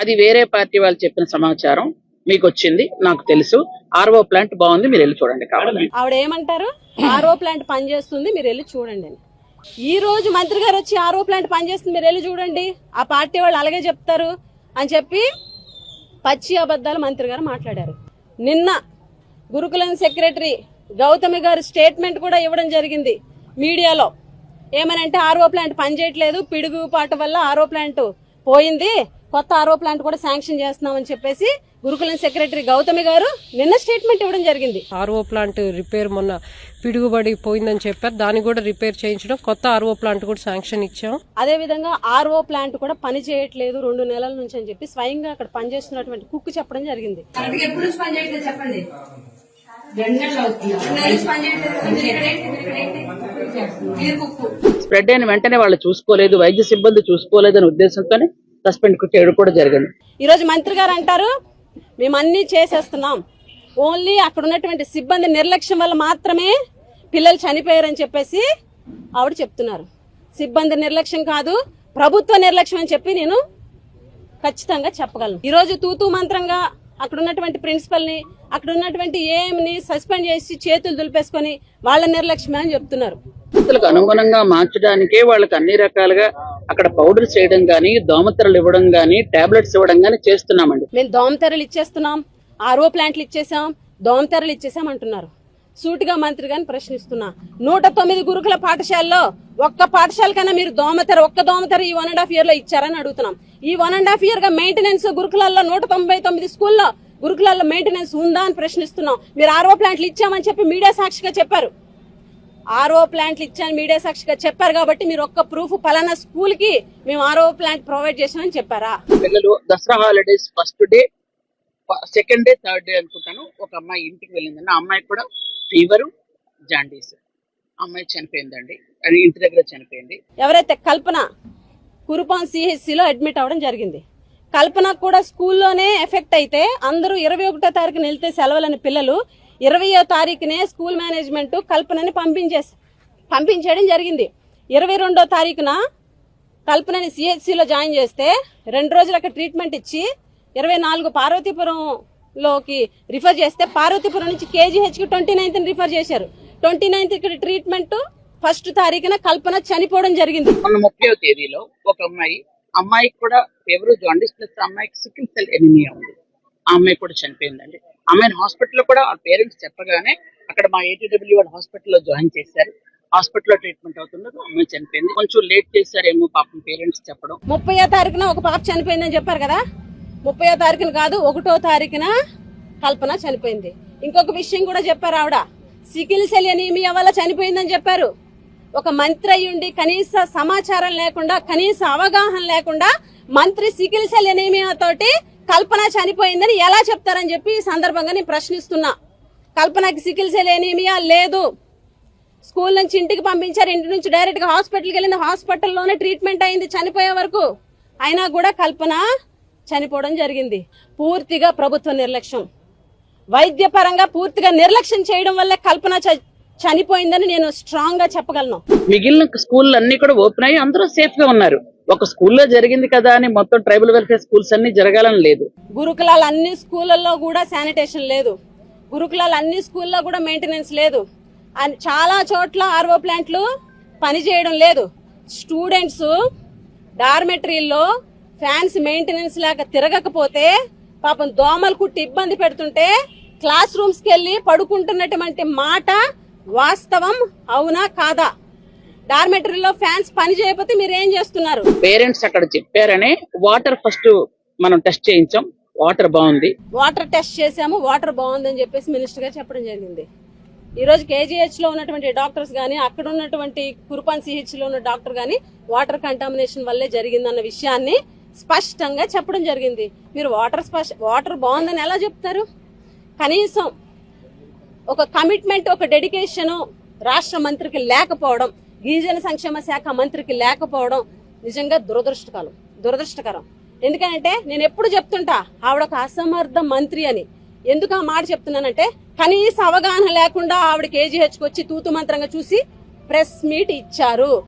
అది వేరే పార్టీ వాళ్ళు చెప్పిన సమాచారం మీకు వచ్చింది నాకు తెలుసు. ఆర్ఓ ప్లాంట్ బాగుంది మీరు వెళ్ళి చూడండి కావాలి. ఆవిడ ఏమంటారు? ఆర్ఓ ప్లాంట్ పనిచేస్తుంది మీరు వెళ్ళి చూడండి ఈ రోజు మంత్రి గారు వచ్చి ఆర్ఓ ప్లాంట్ పనిచేస్తుంది మీరు వెళ్ళి చూడండి. ఆ పార్టీ వాళ్ళు అలాగే చెప్తారు అని చెప్పి పచ్చి అబద్ధాలు మంత్రి గారు మాట్లాడారు. నిన్న గురుకులం సెక్రటరీ గౌతమి గారు స్టేట్మెంట్ కూడా ఇవ్వడం జరిగింది మీడియాలో. ఏమనంటే ఆర్ఓ ప్లాంట్ పనిచేయట్లేదు పిడుగు పాట వల్ల ఆర్ఓ ప్లాంట్ పోయింది. కొత్త ఆర్ఓ ప్లాంట్ కూడా శాంక్షన్ చేస్తున్నామని చెప్పేసి గురుకులం సెక్రటరీ గౌతమి గారు నిన్న స్టేట్మెంట్ ఇవ్వడం జరిగింది. ఆర్ఓ ప్లాంట్ రిపేర్ మొన్న పిడుగుబడి పోయిందని చెప్పారు. దాన్ని కూడా రిపేర్ చేయించడం కొత్త ఆర్ఓ ప్లాంట్ కూడా శాంక్షన్ ఇచ్చాం. అదే విధంగా ఆర్ఓ ప్లాంట్ కూడా పని చేయట్లేదు రెండు నెలల నుంచి అని చెప్పి స్వయంగా అక్కడ పనిచేస్తున్నటువంటి కుక్కు చెప్పడం జరిగింది. ఎప్పుడు చెప్పండి. స్ప్రెడ్ అయిన వెంటనే వాళ్ళు చూసుకోలేదు వైద్య సిబ్బంది చూసుకోలేదు అనే ఉద్దేశంతోనే సస్పెండ్ చేయడం కూడా జరిగింది. ఈ రోజు మంత్రి గారు అంటారు మేము అన్ని చేసేస్తున్నాం. ఓన్లీ అక్కడ ఉన్నటువంటి సిబ్బంది నిర్లక్ష్యం వల్ల మాత్రమే పిల్లలు చనిపోయారని చెప్పేసి ఆవిడ చెప్తున్నారు. సిబ్బంది నిర్లక్ష్యం కాదు ప్రభుత్వ నిర్లక్ష్యం అని చెప్పి నేను ఖచ్చితంగా చెప్పగలను. ఈ రోజు తూతూ మంత్రంగా అక్కడ ఉన్నటువంటి ప్రిన్సిపల్ని అక్కడ ఉన్నటువంటి ఏఎం ని సస్పెండ్ చేసి చేతులు దులిపేసుకొని వాళ్ళ నిర్లక్ష్యమే అని చెప్తున్నారు. అనుగుణంగా మార్చడానికే వాళ్ళకి అన్ని రకాలుగా అక్కడ పౌడర్స్ చేయడం గానీ దోమతెరలు ఇవ్వడం గానీ టాబ్లెట్స్ ఇవ్వడం గానీ చేస్తున్నామండి. మేము దోమతెరలు ఇచ్చేస్తున్నాం ఆర్ఓ ప్లాంట్లు ఇచ్చేసాం దోమతెరలు ఇచ్చేసాం అంటున్నారు సూటిగా మంత్రి గారిని ప్రశ్నిస్తున్నా నూట తొమ్మిది గురుకుల పాఠశాలలో ఒక్క పాఠశాల కన్నా మీరు దోమతెర ఒక్క దోమతెర ఈ వన్ అండ్ హాఫ్ ఇయర్లో ఇచ్చారని అడుగుతున్నాం. ఈ వన్ అండ్ హాఫ్ ఇయర్గా మెయింటెనెన్స్ గురుకులాల్లో నూట తొంభై తొమ్మిది స్కూల్లో గురుకులాల్లో మెయింటెనెన్స్ ఉందా అని ప్రశ్నిస్తున్నాం. మీరు ఆర్ఓ ప్లాంట్లు ఇచ్చామని చెప్పి మీడియా సాక్షిగా చెప్పారు. ఆర్ఓ ప్లాంట్లు ఇచ్చాను మీడియా సాక్షిగా చెప్పారు కాబట్టి మీరు ఒక్క ప్రూఫ్ పలానా స్కూల్కి మేము ఆర్ఓ ప్లాంట్ ప్రొవైడ్ చేసామని చెప్పారా? పిల్లలు Dasara holidays first day second day third day అనుకుంటాను. ఒక అమ్మాయి ఇంటికి వెళ్ళిందండి. ఆ అమ్మాయి కూడా ఫీవర్ జాండీస్ అమ్మాయి చనిపోయిందండి. అది ఇంటి దగ్గర చనిపోయింది. ఎవరైతే కల్పన కురుపాన్ సిహెచ్సిలో అడ్మిట్ అవ్వడం జరిగింది. కల్పన కూడా స్కూల్లోనే ఎఫెక్ట్ అయితే అందరూ ఇరవై ఒకటో తారీఖున వెళ్తే సెలవులని పిల్లలు ఇరవయో తారీఖునే స్కూల్ మేనేజ్మెంట్ కల్పనని పంపించేసి పంపించేయడం జరిగింది. ఇరవై రెండో తారీఖున కల్పనని సిహెచ్సిలో జాయిన్ చేస్తే రెండు రోజులు అక్కడ ట్రీట్మెంట్ ఇచ్చి ఇరవై నాలుగు పార్వతీపురంలోకి రిఫర్ చేస్తే పార్వతీపురం నుంచి కేజీహెచ్కి ట్వంటీ నైన్త్ రిఫర్ చేశారు. ట్వంటీ నైన్త్ ఇక్కడ ట్రీట్మెంట్ ఫస్ట్ తారీఖున కల్పన చనిపోవడం జరిగింది. మొన్న ముప్పై తేదీలో ఒక అమ్మాయి అమ్మాయికి కూడా ఎవరు జాండీస్ ప్లస్ అమ్మాయికి సికిల్ సెల్ ఎనిమియా ఉంది. ఆ అమ్మాయి కూడా చనిపోయిందండి. ఆమెను హాస్పిటల్లో కూడా ఆ పేరెంట్స్ చెప్పగానే అక్కడ మా ఏటీడబ్ల్యూ వాళ్ళ హాస్పిటల్లో జాయిన్ చేశారు. హాస్పిటల్లో ట్రీట్మెంట్ అవుతున్నది అమ్మాయి చనిపోయింది. కొంచెం లేట్ చేశారేమో పాపం పేరెంట్స్ చెప్పడం. ముప్పై తారీఖున ఒక పాప చనిపోయిందని చెప్పారు కదా? ముప్పై తారీఖున కాదు ఒకటో తారీఖున కల్పన చనిపోయింది. ఇంకొక విషయం కూడా చెప్పారు ఆవిడ. సికిల్ సెల్ ఎనీమియా వల్ల చనిపోయిందని చెప్పారు. ఒక మంత్రి అయ్యుండి కనీస సమాచారం లేకుండా కనీస అవగాహన లేకుండా మంత్రి సికిల్ సెల్ ఎనీమియా తోటి కల్పన చనిపోయిందని ఎలా చెప్తారని చెప్పి ఈ సందర్భంగా నేను ప్రశ్నిస్తున్నా. కల్పనకి సికిల్ సెల్ లేదు. స్కూల్ నుంచి ఇంటికి పంపించారు. ఇంటి నుంచి డైరెక్ట్గా హాస్పిటల్కి వెళ్ళింది హాస్పిటల్లోనే ట్రీట్మెంట్ అయింది చనిపోయే వరకు. అయినా కూడా కల్పన చనిపోవడం జరిగింది. పూర్తిగా ప్రభుత్వ నిర్లక్ష్యం. వైద్యపరంగా పూర్తిగా నిర్లక్ష్యం చేయడం వల్ల కల్పన చ- చనిపోయిందని నేను స్ట్రాంగ్గా చెప్పగలను. మిగిలిన స్కూల్ అన్ని కూడా ఓపెన్ అయ్యి అందరూ సేఫ్గా ఉన్నారు. ఒక స్కూల్లో జరిగింది కదా అని మొత్తం ట్రైబల్ వెల్ఫేర్ స్కూల్స్ అన్ని జరగాలని లేదు. గురుకులాల అన్ని స్కూళ్ళల్లో కూడా శానిటేషన్ లేదు. గురుకులాల అన్ని స్కూల్లో కూడా మెయింటెనెన్స్ లేదు. చాలా చోట్ల ఆర్వో ప్లాంట్లు పనిచేయడం లేదు. స్టూడెంట్స్ డార్మెటరీల్లో ఫ్యాన్స్ మెయింటెనెన్స్ లేక తిరగకపోతే పాపం దోమలు కుట్టి ఇబ్బంది పెడుతుంటే క్లాస్ రూమ్స్కి వెళ్ళి పడుకుంటున్నటువంటి మాట వాస్తవం అవునా కాదా? డార్మెటరీలో ఫ్యాన్స్ పని చేయకపోతే మీరు ఏం చేస్తున్నారు? పేరెంట్స్ అక్కడ చెప్పారనే వాటర్ ఫస్ట్ మనం టెస్ట్ చేయించాం. వాటర్ బాగుంది. వాటర్ టెస్ట్ చేసాము వాటర్ బాగుందని చెప్పేసి మినిస్టర్ గారు చెప్పడం జరిగింది. ఈ రోజు కేజీహెచ్లో ఉన్నటువంటి డాక్టర్స్ గానీ అక్కడ ఉన్నటువంటి కురుపాన్ సిహెచ్లో ఉన్న డాక్టర్ గానీ వాటర్ కంటామినేషన్ వల్లే జరిగిందన్న విషయాన్ని స్పష్టంగా చెప్పడం జరిగింది. మీరు వాటర్ స్పష్ట వాటర్ బాగుందని ఎలా చెప్తారు? కనీసం ఒక కమిట్మెంట్ ఒక డెడికేషన్ రాష్ట్ర మంత్రికి లేకపోవడం గిరిజన సంక్షేమ శాఖ మంత్రికి లేకపోవడం నిజంగా దురదృష్టకరం దురదృష్టకరం. ఎందుకంటే నేను ఎప్పుడు చెప్తుంటా ఆవిడ ఒక అసమర్థ మంత్రి అని. ఎందుకు ఆ మాట చెప్తున్నానంటే కనీస అవగాహన లేకుండా ఆవిడ కేజీహెచ్కి వచ్చి తూతు మంత్రంగా చూసి ప్రెస్ మీట్ ఇచ్చారు.